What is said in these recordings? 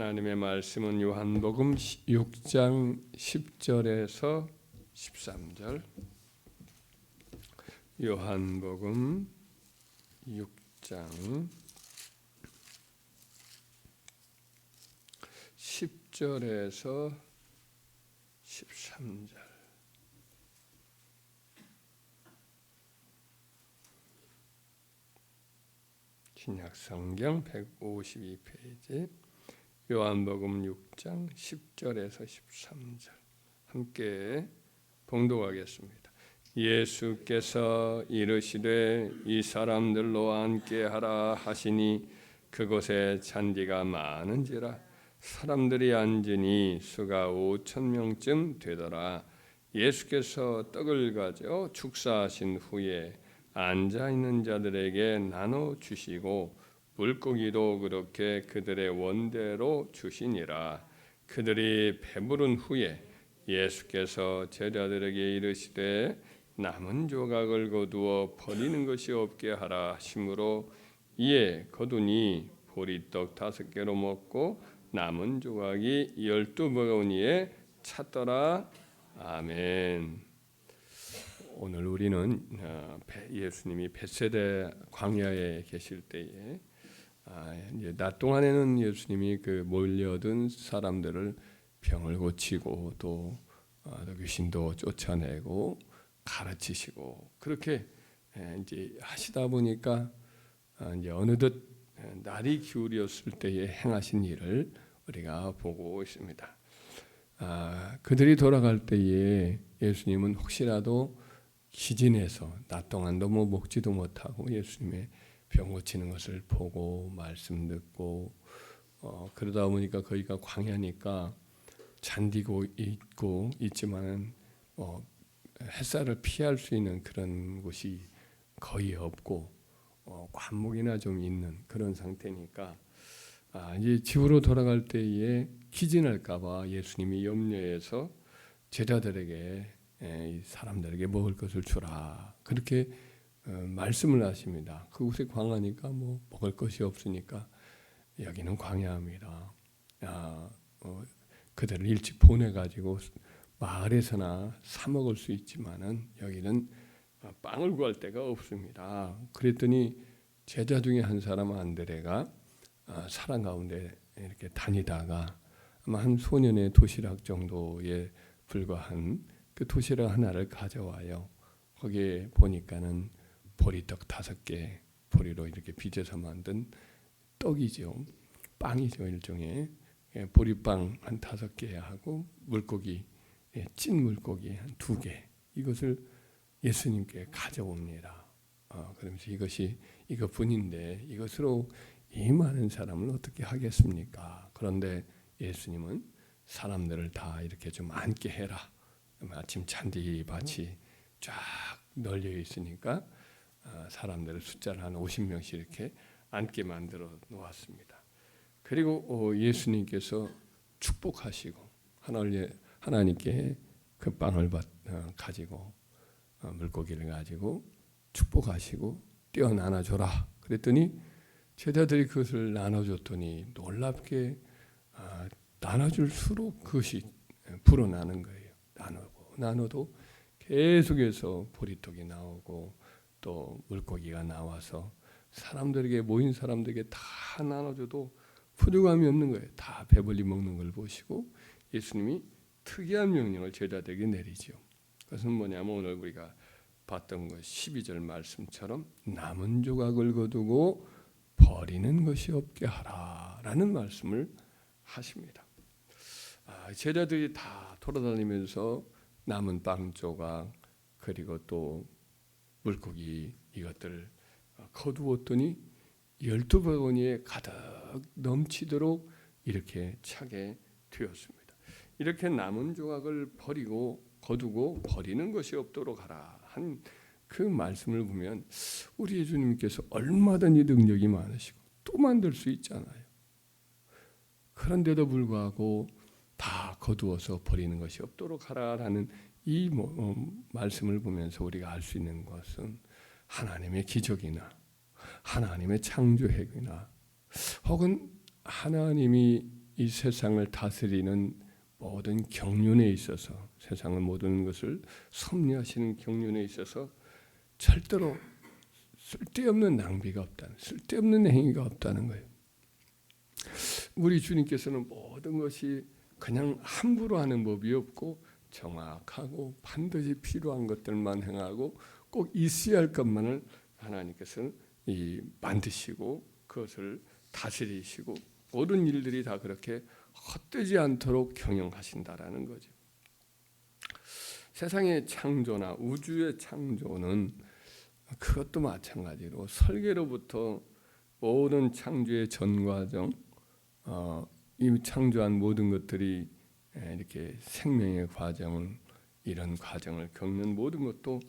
하나님의 말씀은 요한복음 6장 10절에서 13절. 요한복음 6장 10절에서 13절. 신약 성경 152페이지 요한복음 6장 10절에서 13절 함께 봉독하겠습니다. 예수께서 이르시되 이 사람들로 함께 하라 하시니 그곳에 잔디가 많은지라 사람들이 앉으니 수가 5천 명쯤 되더라. 예수께서 떡을 가져 축사하신 후에 앉아 있는 자들에게 나눠 주시고 물고기도 그렇게 그들의 원대로 주시니라 그들이 배부른 후에 예수께서 제자들에게 이르시되 남은 조각을 거두어 버리는 것이 없게 하라 하심으로 이에 거두니 보리떡 다섯 개로 먹고 남은 조각이 열두 버거니에 찼더라 아멘. 오늘 우리는 어, 예수님이 베세대 광야에 계실 때에 아, 이제 낮 동안에는 예수님이 그 몰려든 사람들을 병을 고치고 또 어, 귀신도 쫓아내고 가르치시고 그렇게 이제 하시다 보니까 아, 이제 어느덧 날이 기울였을 때에 행하신 일을 우리가 보고 있습니다. 아, 그들이 돌아갈 때에 예수님은 혹시라도 기진해서 낮 동안도 뭐 먹지도 못하고 예수님의 병 고치는 것을 보고 말씀 듣고 어, 그러다 보니까 거기가 광야니까 잔디고 있고 있지만은 어, 햇살을 피할 수 있는 그런 곳이 거의 없고 어, 관목이나 좀 있는 그런 상태니까 아, 이제 집으로 돌아갈 때에 기진할까봐 예수님이 염려해서 제자들에게 에, 사람들에게 먹을 것을 주라. 그렇게 어, 말씀을 하십니다. 그곳에 광야니까 뭐 먹을 것이 없으니까 여기는 광야입니다. 아, 어, 그들을 일찍 보내가지고 마을에서나 사 먹을 수 있지만은 여기는 빵을 구할 데가 없습니다. 그랬더니 제자 중에 한 사람 안드레가 아, 사람 가운데 이렇게 다니다가 아마 한 소년의 도시락 정도에 불과한 그 도시락 하나를 가져와요. 거기에 보니까는 보리떡 다섯 개 보리로 이렇게 빚어서 만든 떡이죠. 빵이죠 일종의 예, 보리빵 한 다섯 개 하고 물고기 예, 찐 물고기 한 두 개 이것을 예수님께 가져옵니다. 어, 그러면서 이것이 이것뿐인데 이것으로 이 많은 사람을 어떻게 하겠습니까? 그런데 예수님은 사람들을 다 이렇게 좀 앉게 해라. 마침 잔디밭이 쫙 널려 있으니까 어, 사람들을 숫자를 한 50명씩 이렇게 앉게 만들어 놓았습니다. 그리고 어, 예수님께서 축복하시고 하나님께 그 빵을 어, 가지고 물고기를 가지고 축복하시고 떼어 나눠줘라. 그랬더니 제자들이 그것을 나눠줬더니 놀랍게 아, 나눠줄수록 그것이 불어나는 거예요. 나누고 나눠도 계속해서 보리떡이 나오고 또 물고기가 나와서 사람들에게 모인 사람들에게 다 나눠줘도 부족함이 없는 거예요. 다 배불리 먹는 걸 보시고 예수님이 특이한 명령을 제자들에게 내리죠. 그것은 뭐냐면 오늘 우리가 봤던 것 12절 말씀처럼 남은 조각을 거두고 버리는 것이 없게 하라라는 말씀을 하십니다. 아, 제자들이 다 돌아다니면서 남은 빵 조각 그리고 또 물고기 이것들을 거두었더니 열두 바구니에 가득 넘치도록 이렇게 차게 되었습니다. 이렇게 남은 조각을 버리고 거두고 버리는 것이 없도록 하라 한 그 말씀을 보면 우리 예수님께서 얼마든지 능력이 많으시고 또 만들 수 있잖아요. 그런데도 불구하고 다 거두어서 버리는 것이 없도록 하라라는 이 뭐, 어, 말씀을 보면서 우리가 알 수 있는 것은 하나님의 기적이나 하나님의 창조핵이나 혹은 하나님이 이 세상을 다스리는 모든 경륜에 있어서 세상의 모든 것을 섭리하시는 경륜에 있어서 절대로 쓸데없는 낭비가 없다는 쓸데없는 행위가 없다는 거예요. 우리 주님께서는 모든 것이 그냥 함부로 하는 법이 없고 정확하고 반드시 필요한 것들만 행하고 꼭 있어야 할 것만을 하나님께서는 이 만드시고 그것을 다스리시고 모든 일들이 다 그렇게 헛되지 않도록 경영하신다라는 거죠. 세상의 창조나 우주의 창조는 그것도 마찬가지로 설계로부터 모든 창조의 전 과정, 어, 이 창조한 모든 것들이 이렇게 생명의 과정을 이런 과정을 겪는 모든 것도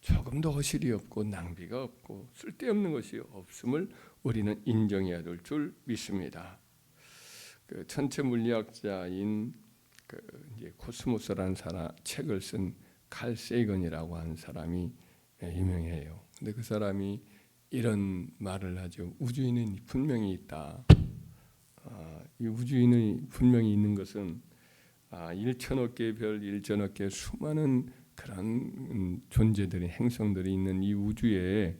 조금도 허실이 없고 낭비가 없고 쓸데없는 것이 없음을 우리는 인정해야 될 줄 믿습니다. 그 천체 물리학자인 그 이제 코스모스라는 사람 책을 쓴 칼 세이건이라고 하는 사람이 유명해요. 근데 그 사람이 이런 말을 하죠. 우주인은 분명히 있다. 아, 이 우주인이 분명히 있는 것은 아, 1천억 개의 별, 1천억 개의 수많은 그런 음, 존재들이 행성들이 있는 이 우주에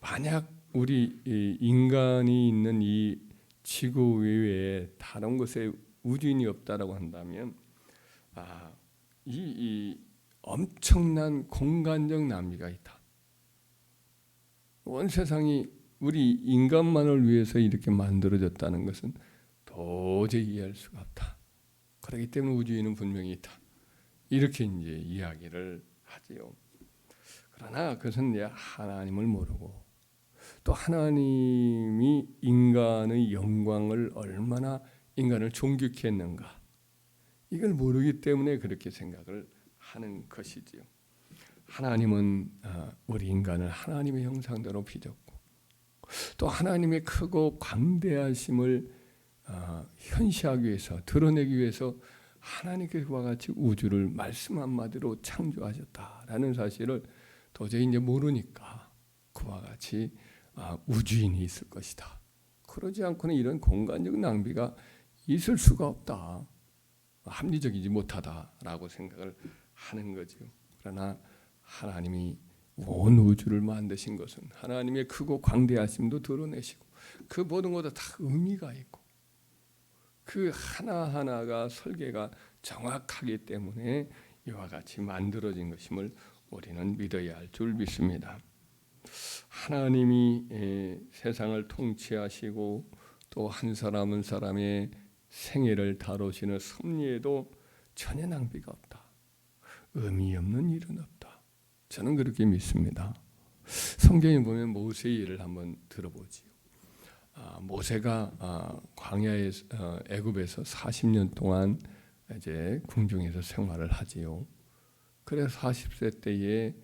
만약 우리 인간이 있는 이 지구 외에 다른 곳에 우주인이 없다라고 한다면 아, 이, 이 엄청난 공간적 낭비가 있다. 온 세상이 우리 인간만을 위해서 이렇게 만들어졌다는 것은 도저히 이해할 수가 없다. 그렇기 때문에 우주인은 분명히 있다. 이렇게 이제 이야기를 하지요. 그러나 그것은 하나님을 모르고 또 하나님이 인간의 영광을 얼마나 인간을 존귀케 했는가 이걸 모르기 때문에 그렇게 생각을 하는 것이지요. 하나님은 어, 우리 인간을 하나님의 형상대로 빚었고 또 하나님의 크고 광대하심을 어, 현시하기 위해서 드러내기 위해서 하나님께 그와 같이 우주를 말씀 한마디로 창조하셨다라는 사실을 도저히 이제 모르니까 그와 같이 아, 우주인이 있을 것이다. 그러지 않고는 이런 공간적 낭비가 있을 수가 없다. 합리적이지 못하다라고 생각을 하는 거죠. 그러나 하나님이 온 우주를 만드신 것은 하나님의 크고 광대하심도 드러내시고 그 모든 것도 다 의미가 있고 그 하나하나가 설계가 정확하기 때문에 이와 같이 만들어진 것임을 우리는 믿어야 할 줄 믿습니다. 하나님이 세상을 통치하시고 또 한 사람 한 사람의 생애를 다루시는 섭리에도 전혀 낭비가 없다. 의미 없는 일은 없다. 저는 그렇게 믿습니다. 성경에 보면 모세의 일을 한번 들어보지요. 아, 모세가 아, 광야에 어, 애굽에서 40년 동안 이제 궁중에서 생활을 하지요. 그래서 40세 때에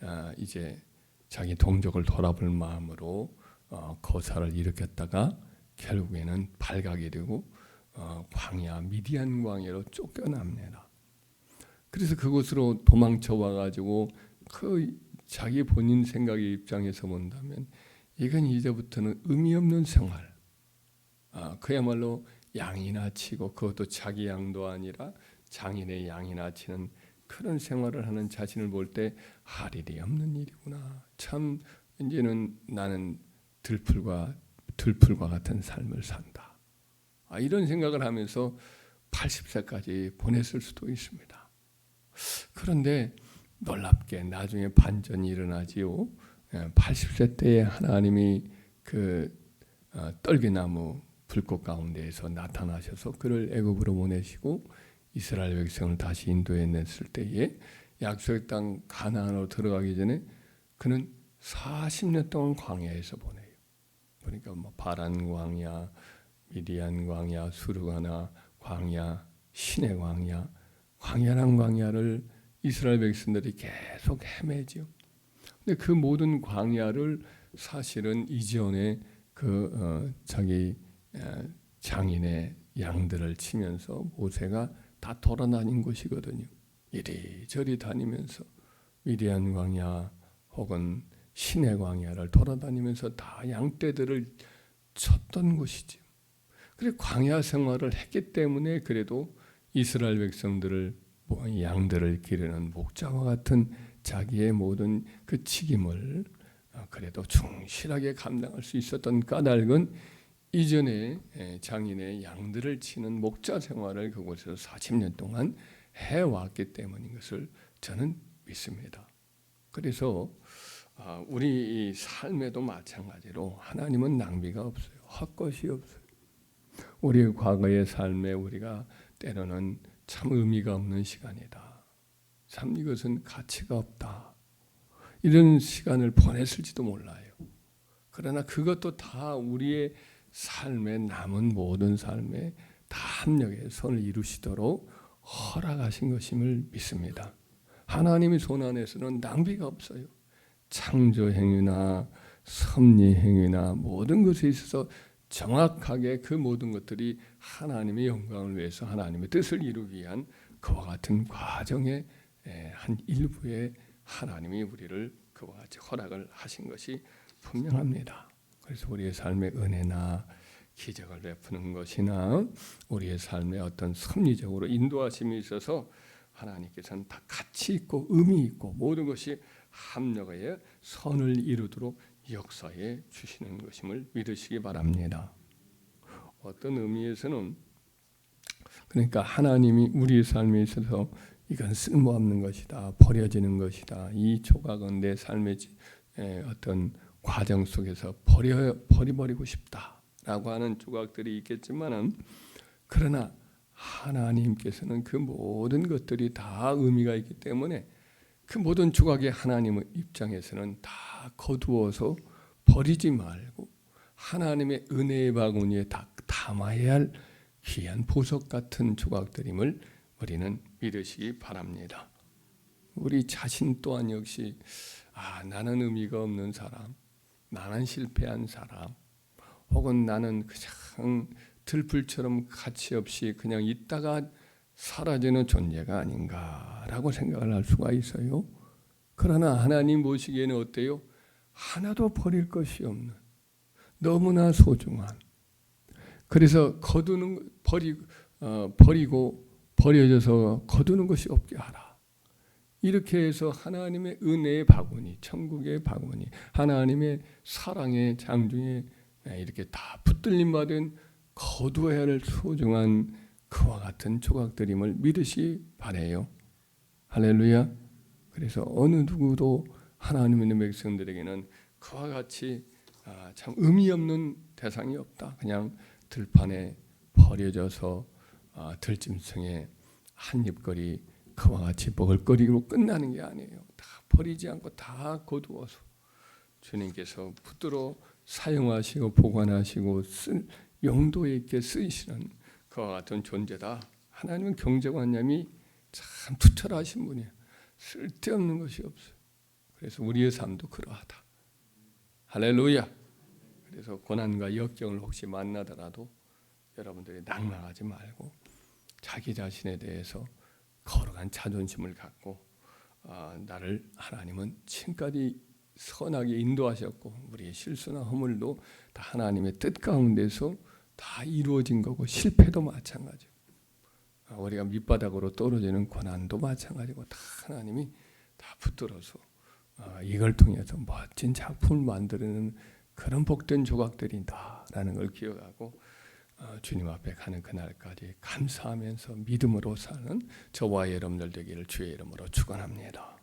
아, 이제 자기 동족을 돌아볼 마음으로 어, 거사를 일으켰다가 결국에는 발각이 되고 어, 광야 미디안 광야로 쫓겨납니다. 그래서 그곳으로 도망쳐 와가지고 그 자기 본인 생각의 입장에서 본다면 이건 이제부터는 의미 없는 생활. 아, 그야말로 양이나 치고 그것도 자기 양도 아니라 장인의 양이나 치는 그런 생활을 하는 자신을 볼 때 할 일이 없는 일이구나. 참 이제는 나는 들풀과 들풀과 같은 삶을 산다. 아, 이런 생각을 하면서 80세까지 보냈을 수도 있습니다. 그런데 놀랍게 나중에 반전이 일어나지요. 80세 예, 때에 하나님이 그 어, 떨기나무 불꽃 가운데에서 나타나셔서 그를 애굽으로 보내시고 이스라엘 백성을 다시 인도해 냈을 때에 약속의 땅 가나안으로 들어가기 전에 그는 40년 동안 광야에서 보내요. 그러니까 뭐 바란 광야, 미디안 광야, 수르가나 광야, 신의 광야, 광야란 광야를 이스라엘 백성들이 계속 헤매죠. 근데 그 모든 광야를 사실은 이전에 그 어, 자기 장인의 양들을 치면서 모세가 다 돌아다닌 곳이거든요. 이리저리 다니면서 미디안 광야 혹은 신의 광야를 돌아다니면서 다 양떼들을 쳤던 곳이지. 그래 광야 생활을 했기 때문에 그래도 이스라엘 백성들을 뭐 양들을 기르는 목자와 같은 자기의 모든 그 책임을 어, 그래도 충실하게 감당할 수 있었던 까닭은 이전에 예, 장인의 양들을 치는 목자 생활을 그곳에서 40년 동안 해왔기 때문인 것을 저는 믿습니다. 그래서 아, 우리 이 삶에도 마찬가지로 하나님은 낭비가 없어요. 헛것이 없어요. 우리 과거의 삶에 우리가 때로는 참 의미가 없는 시간이다. 참 이것은 가치가 없다. 이런 시간을 보냈을지도 몰라요. 그러나 그것도 다 우리의 삶에 남은 모든 삶에 다 합력해 손을 이루시도록 허락하신 것임을 믿습니다. 하나님의 손 안에서는 낭비가 없어요. 창조 행위나 섭리 행위나 모든 것에 있어서 정확하게 그 모든 것들이 하나님의 영광을 위해서 하나님의 뜻을 이루기 위한 그와 같은 과정의 에, 한 일부에 하나님이 우리를 그와 같이 허락을 하신 것이 분명합니다. 그래서 우리의 삶의 은혜나 기적을 베푸는 것이나 우리의 삶에 어떤 섭리적으로 인도하심이 있어서 하나님께서는 다 가치 있고 의미 있고 모든 것이 합력하여 선을 이루도록 역사에 주시는 것임을 믿으시기 바랍니다. 어떤 의미에서는 그러니까 하나님이 우리 삶에 있어서 이건 쓸모없는 것이다, 버려지는 것이다. 이 조각은 내 삶의 어떤 과정 속에서 버려 버리버리고 싶다라고 하는 조각들이 있겠지만은 그러나 하나님께서는 그 모든 것들이 다 의미가 있기 때문에 그 모든 조각의 하나님의 입장에서는 다 거두어서 버리지 말고 하나님의 은혜의 바구니에 다 담아야 할 귀한 보석 같은 조각들임을 우리는 믿으시기 바랍니다. 우리 자신 또한 역시 아 나는 의미가 없는 사람, 나는 실패한 사람, 혹은 나는 그냥 들불처럼 가치 없이 그냥 있다가 사라지는 존재가 아닌가라고 생각을 할 수가 있어요. 그러나 하나님 보시기에는 어때요? 하나도 버릴 것이 없는 너무나 소중한 그래서 거두는 버리 어, 버리고 버려져서 거두는 것이 없게 하라. 이렇게 해서 하나님의 은혜의 바구니, 천국의 바구니, 하나님의 사랑의 장중에 이렇게 다 붙들림 받은 거두어야 할 소중한 그와 같은 조각들임을 믿으시 바래요. 할렐루야. 그래서 어느 누구도 하나님의 백성들에게는 그와 같이 아, 참 의미 없는 대상이 없다. 그냥 들판에 버려져서 아, 들짐승의 한 입거리 그와 같이 먹을거리로 끝나는 게 아니에요. 다 버리지 않고 다 거두어서 주님께서 붙들어 사용하시고 보관하시고 쓸 용도 있게 쓰시는 그와 같은 존재다. 하나님은 경제관념이 참 투철하신 분이에요. 쓸데없는 것이 없어요. 그래서 우리의 삶도 그러하다. 할렐루야. 그래서 고난과 역경을 혹시 만나더라도 여러분들이 낙망하지 말고 자기 자신에 대해서 거룩한 자존심을 갖고 아, 나를 하나님은 지금까지 선하게 인도하셨고 우리의 실수나 허물도 다 하나님의 뜻 가운데서 다 이루어진 거고 실패도 마찬가지고 아, 우리가 밑바닥으로 떨어지는 고난도 마찬가지고 다 하나님이 다 붙들어서 아, 이걸 통해서 멋진 작품을 만드는 그런 복된 조각들이다라는 걸 기억하고 어, 주님 앞에 가는 그날까지 감사하면서 믿음으로 사는 저와 여러분들 되기를 주의 이름으로 축원합니다.